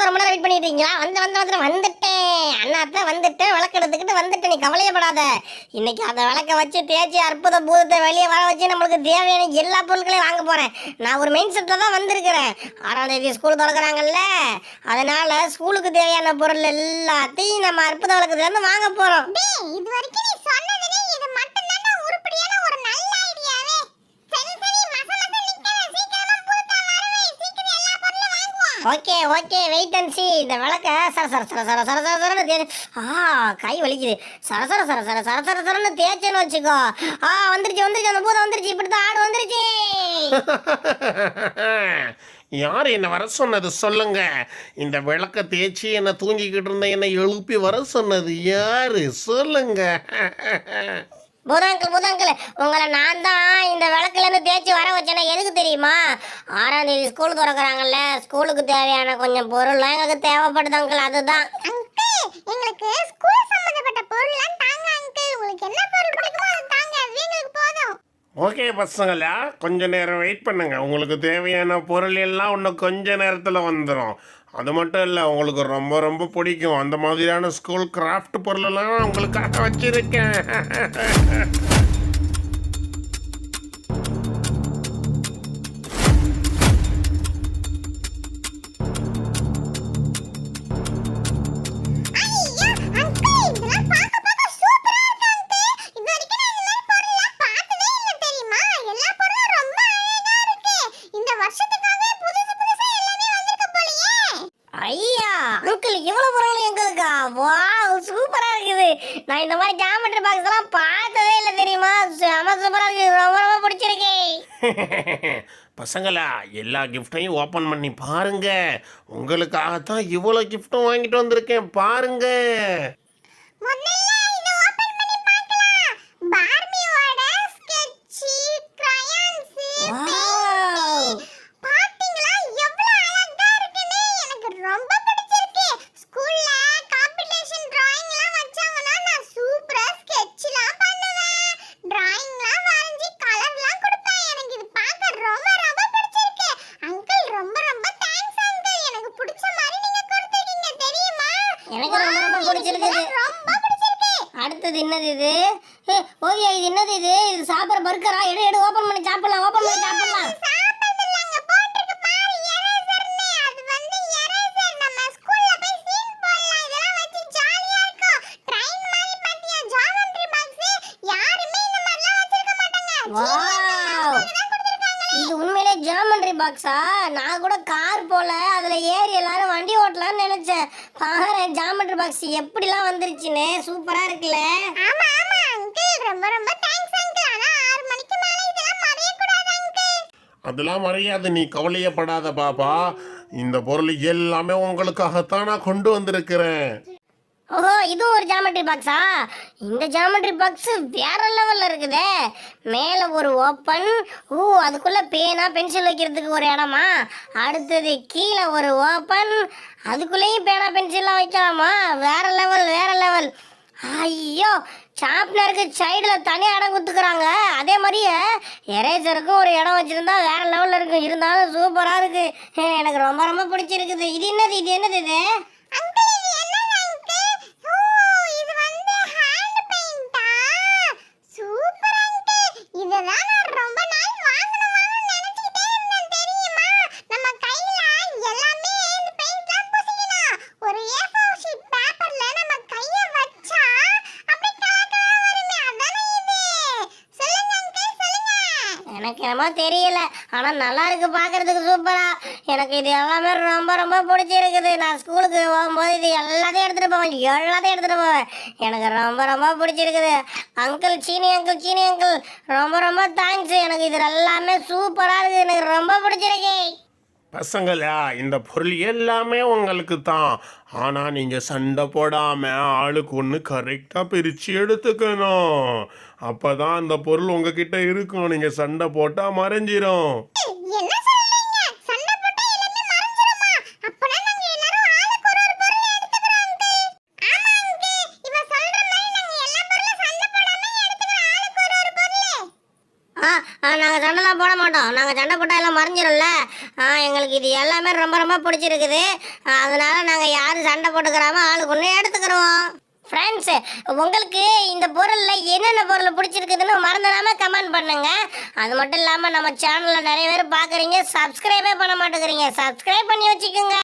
வரதுக்கு ரொம்ப நேரம் வெயிட் பண்ணிட்டு இருக்கீங்களா வந்து வந்து வந்து வந்துட்டேன். அண்ணாத்த வந்துட்டேன் விளக்கு எடுத்துக்கிட்டு வந்துட்டேன் நீ கவலையப்படாத. இன்னைக்கு அந்த விளக்க வச்சு தேய்ச்சி அற்புத பூதத்தை வெளியே வர வச்சு நம்மளுக்கு தேவையான எல்லா பொருட்களையும் வாங்க போறேன். நான் ஒரு மெயின் செட்டில் தான் வந்திருக்கிறேன். ஆறாம் தேதி ஸ்கூல் திறக்கிறாங்கல்ல. அதனால ஸ்கூலுக்கு தேவையான பொருள் எல்லாத்தையும் நம்ம அற்புத விளக்கத்துல இருந்து வாங்க போறோம். இது வரைக்கும் நீ சொன்னதுலே இது மட்டும் தான் உருப்படியான ஒரு நல்ல ஐடியாவே சரி சரி மச மச நிக்காத சீக்கிரமா புதுசா வரவே சீக்கிரம் எல்லா பொருளும் வாங்குவோம் okay okay wait and see இந்த விளக்க சர சர சர சர சர சர சரன்னு தே ஆ கை வலிக்குது சர சர சர சர சர சர சரன்னு தேய்ச்சேன்னு வச்சுக்கோ ஆ வந்துருச்சு வந்துருச்சு அந்த பூதம் வந்துருச்சு இப்படி தான் ஆடு வந்துருச்சு யார் என்ன வர சொன்னது சொல்லுங்க இந்த விளக்க தேய்ச்சி என்ன தூங்கிக்கிட்டு இருந்த என்னை எழுப்பி வர சொன்னது யாரு சொல்லுங்க பூதாங்கல் பூதாங்கல் ஸ்கூல் திறக்கறாங்கல்ல ஸ்கூலுக்கு தேவையான கொஞ்சம் பொருள்லாம் எங்களுக்கு தேவைப்படுது அங்கிள் அதுதான். அங்கிள் எங்களுக்கு ஸ்கூல் சம்பந்தப்பட்ட பொருள்லாம் தாங்க அங்கிள் உங்களுக்கு என்ன பொருள் பிடிக்குமோ அதை தாங்க அது எங்களுக்கு போதும். ஓகே பசங்களா கொஞ்ச நேரம் வெயிட் பண்ணுங்க. உங்களுக்கு தேவையான பொருள் எல்லாம் இன்னும் கொஞ்ச நேரத்தில் வந்துடும் அது மட்டும் இல்லை உங்களுக்கு ரொம்ப ரொம்ப பிடிக்கும். அந்த மாதிரியான ஸ்கூல் கிராஃப்ட் பொருளெல்லாம் உங்களுக்காக வச்சிருக்கேன். நான் இந்த மாதிரி ஜாமெட்ரி பாக்ஸ் எல்லாம் பார்த்ததே இல்லை தெரியுமா? செம சூப்பரா இருக்கு. ரொம்ப ரொம்ப பிடிச்சிருக்கு. பசங்களா எல்லா கிஃப்டையும் ஓப்பன் பண்ணி பாருங்க. உங்களுக்காகத்தான் இவ்வளோ கிஃப்ட்டும் வாங்கிட்டு வந்திருக்கேன். பாருங்க முதல்ல இத ஓபன் பண்ணி பார்க்கலாம் பார்பியோட ஸ்கெட்ச் கிரையான்ஸ் Wow. பாத்தீங்களா எவ்வளவு அழகா இருக்குன்னு எனக்கு ரொம்ப பிடிச்சிருக்கு ஸ்கூல்ல காம்படிஷன் டிராயிங்லாம் வச்சாங்கன்னா நான் சூப்பரா ஸ்கெட்ச்லாம் பண்ணுவேன் டிராயிங்லாம் வரைஞ்சி கலர்லாம் கொடுப்பேன் எனக்கு இது பார்க்க ரொம்ப ரொம்ப பிடிச்சிருக்கு அங்கிள் ரொம்ப ரொம்ப தேங்க்ஸ் அங்கிள் எனக்கு பிடிச்ச மாதிரி நீங்க கொடுத்துருக்கீங்க தெரியுமா எனக்கு ரொம்ப ரொம்ப பிடிச்சிருக்குது ரொம்ப பிடிச்சிருக்கு அடுத்தது என்னது இது? ஓவியா இது என்னது இது? இது சாப்பிட்ற பர்கரா எடு எடு ஓபன் பண்ணி சாப்பிடலாம் ஓபன் பண்ணி சாப்பிடலாம். வாவ் இது உண்மையிலே ஜாமெண்ட்ரி பாக்ஸா நான் கூட கார் போல அதுல ஏறி எல்லாரும் வண்டி ஓட்டலாம்னு நினைச்சேன். பாரு ஜாமெண்ட்ரி பாக்ஸ் எப்படிலாம் வந்துருச்சுன்னு. சூப்பரா இருக்குல்ல? ஆமா ஆமா அங்கிள் ரொம்ப ரொம்ப தேங்க்ஸ் அங்கிள் ஆனா ஆறு மணிக்கு மேல இதெல்லாம் மறைய கூடாது அங்கிள் அதெல்லாம் மறையாது நீ கவலையப்படாத பாப்பா. இந்த பொருள் எல்லாமே உங்களுக்காகத்தான் நான் கொண்டு வந்திருக்கிறேன். ஓஹோ இதுவும் ஒரு ஜாமெட்ரி பாக்ஸா இந்த ஜாமெட்ரி பாக்ஸ் வேற லெவல்ல இருக்குதே. மேலே ஒரு ஓப்பன் ஓ அதுக்குள்ள பேனா பென்சில் வைக்கிறதுக்கு ஒரு இடமா? அடுத்தது கீழே ஒரு ஓப்பன் அதுக்குள்ளேயும் பேனா பென்சில்லாம் வைக்கலாமா? வேற லெவல் வேற லெவல் ஐயோ சாப்னருக்கு சைடில் தனி இடம் கொடுத்துக்கிறாங்க. அதே மாதிரியே எரேசருக்கும் ஒரு இடம் வச்சுருந்தா வேறு லெவலில் இருக்கும். இருந்தாலும் சூப்பராக இருக்குது எனக்கு ரொம்ப ரொம்ப பிடிச்சிருக்குது. இது என்னது இது என்னது இது அங்கிள் இது என்னது அங்கிள் ஓ இது வந்து ஹேண்ட் பெயிண்டா சூப்பர் அங்கிள் இதெல்லாம் நான் ரொம்ப நாள் வாங்கணும் வாங்கணும்னு நினைச்சிட்டே இருந்தேன் தெரியுமா நம்ம கையில எல்லாமே இந்த பெயிண்ட்லாம் பூசிக்கணும் ஒரு A4 ஷீட் பேப்பர்ல நம்ம கைய வச்சா அப்படியே கலர் கலரா வருமே அதானே இது சொல்லுங்க அங்கிள் சொல்லுங்க எனக்கு என்னமோ தெரியல. ஆனால் நல்லா இருக்கு பார்க்கறதுக்கு சூப்பரா எனக்கு இது எல்லாமே ரொம்ப ரொம்ப பிடிச்சிருக்குது. நான் ஸ்கூலுக்கு போகும்போது இது எல்லாத்தையும் எடுத்துகிட்டு போவேன். எல்லாத்தையும் எடுத்துகிட்டு போவேன். எனக்கு ரொம்ப ரொம்ப பிடிச்சிருக்குது. அங்கிள் சீனி அங்கிள் சீனி அங்கிள் ரொம்ப ரொம்ப தேங்க்ஸ் எனக்கு இது எல்லாமே சூப்பராக இருக்குது எனக்கு ரொம்ப பிடிச்சிருக்கு. பசங்களா இந்த பொருள் எல்லாமே உங்களுக்கு தான் ஆனால் நீங்கள் சண்டை போடாமல் ஆளுக்கு ஒன்று கரெக்டாக பிரித்து எடுத்துக்கணும். அப்போ தான் அந்த பொருள் உங்ககிட்ட இருக்கும். நீங்கள் சண்டை போட்டால் மறைஞ்சிரும். சண்டைலாம் போட மாட்டோம். நாங்கள் சண்டை போட்டால் எல்லாம் மறைஞ்சிரும்ல? எங்களுக்கு இது எல்லாமே ரொம்ப ரொம்ப பிடிச்சிருக்குது. அதனால் நாங்கள் யாரும் சண்டை போட்டுக்கிறாமோ ஆளுக்கு ஒன்று எடுத்துக்கிறோம் ஃப்ரெண்ட்ஸ் உங்களுக்கு இந்த பொருளில் என்னென்ன பொருள் பிடிச்சிருக்குதுன்னு மறந்துடாமல் கமெண்ட் பண்ணுங்க. அது மட்டும் இல்லாமல் நம்ம சேனலில் நிறைய பேர் பார்க்குறீங்க சப்ஸ்கிரைபே பண்ண மாட்டேங்கிறீங்க. சப்ஸ்கிரைப் பண்ணி வச்சுக்கோங்க.